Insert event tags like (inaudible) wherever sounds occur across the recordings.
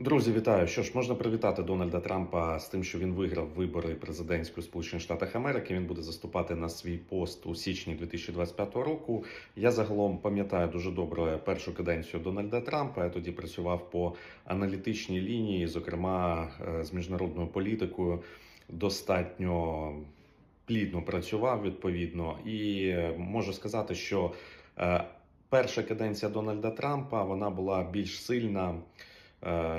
Друзі, вітаю! Що ж, можна привітати Дональда Трампа з тим, що він виграв вибори президентські у Сполучених Штатах Америки. Він буде заступати на свій пост у січні 2025 року. Я загалом пам'ятаю дуже добре першу каденцію Дональда Трампа. Я тоді працював по аналітичній лінії, зокрема е, з міжнародною політикою. Достатньо плідно працював відповідно, і е, можу сказати, що е, перша каденція Дональда Трампа вона була більш сильна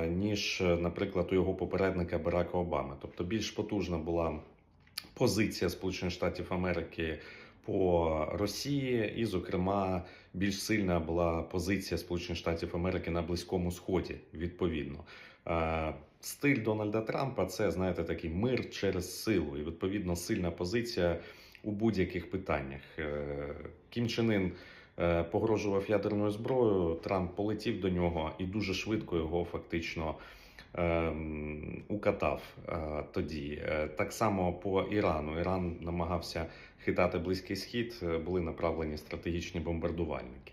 ніж, е, наприклад, у його попередника Барака Обами. Тобто більш потужна була позиція Сполучених Штатів Америки по Росії, і, зокрема, більш сильна була позиція Сполучених Штатів Америки на Близькому Сході. Відповідно, Е, стиль Дональда Трампа це знаєте такий мир через силу, і відповідно сильна позиція у будь-яких питаннях. Е, Кім Чен Ін погрожував ядерною зброєю. Трамп полетів до нього і дуже швидко його фактично ем, укатав е, тоді. Е, Так само по Ірану. Іран намагався хитати Близький Схід, е, були направлені стратегічні бомбардувальники.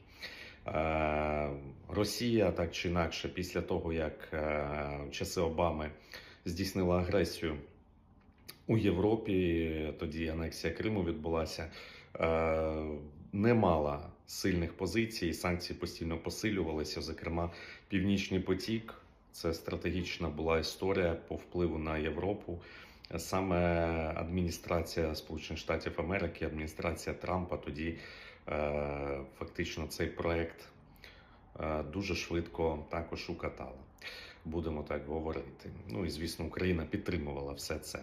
Е, Росія так чи інакше, після того як е, часи Обами здійснила агресію у Європі, тоді анексія Криму відбулася, е, не мала сильних позицій, санкції постійно посилювалися. Зокрема, Північний потік це стратегічна була історія по впливу на Європу. Саме адміністрація Сполучених Штатів Америки, адміністрація Трампа тоді е, фактично цей проект е, дуже швидко також укатала. Будемо так говорити. Ну і звісно, Україна підтримувала все це.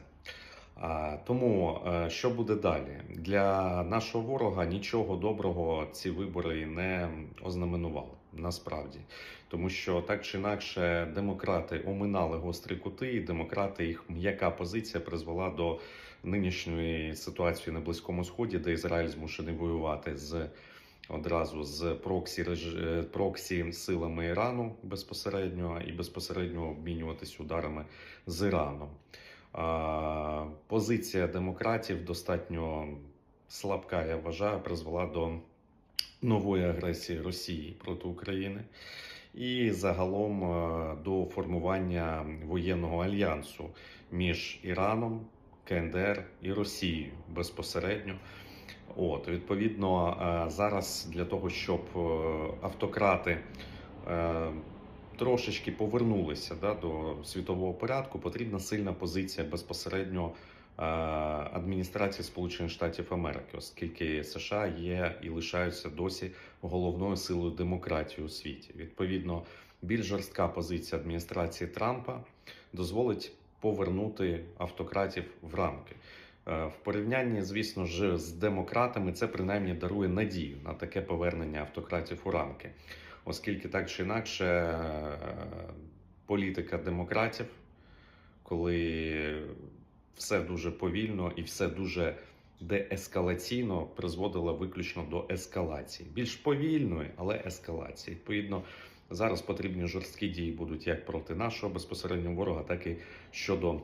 Тому е, що буде далі? Для нашого ворога нічого доброго ці вибори не ознаменували насправді, тому що так чи інакше демократи оминали гострі кути, і демократи їх м'яка позиція призвела до нинішньої ситуації на Близькому Сході, де Ізраїль змушений воювати з одразу з проксі е, проксі силами Ірану безпосередньо і безпосередньо обмінюватись ударами з Іраном. Позиція демократів достатньо слабка, я вважаю, призвела до нової агресії Росії проти України і загалом до формування воєнного альянсу між Іраном, КНДР і Росією безпосередньо. От, відповідно, зараз для того, щоб е, автократи е, трошечки повернулися да, до світового порядку, потрібна сильна позиція безпосередньо е, адміністрації Сполучених Штатів Америки, оскільки США є і лишаються досі головною силою демократії у світі. Відповідно, більш жорстка позиція адміністрації Трампа дозволить повернути автократів в рамки. Е, В порівнянні, звісно ж, з демократами це принаймні дарує надію на таке повернення автократів у рамки, оскільки так чи інакше е, політика демократів, коли все дуже повільно і все дуже деескалаційно призводила виключно до ескалації. Більш повільної, але ескалації. Відповідно, зараз потрібні жорсткі дії будуть як проти нашого безпосереднього ворога, так і щодо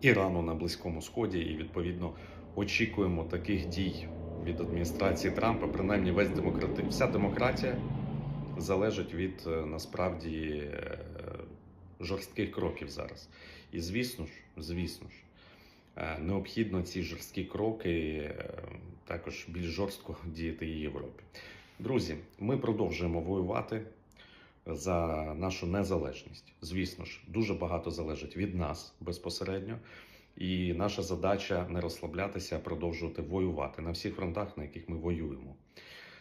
Ірану на Близькому Сході, і відповідно очікуємо таких дій від адміністрації Трампа. Принаймні, весь демократи, вся демократія залежить від е, насправді е, жорстких кроків зараз. І звісно ж, звісно ж, е, необхідно ці жорсткі кроки також більш жорстко (laughs) діяти і Європі. Друзі, ми продовжуємо воювати за нашу незалежність. Звісно ж, дуже багато залежить від нас безпосередньо. І наша задача не розслаблятися, а продовжувати воювати на всіх фронтах, на яких ми воюємо.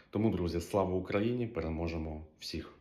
Тому, друзі, слава Україні! Переможемо всіх!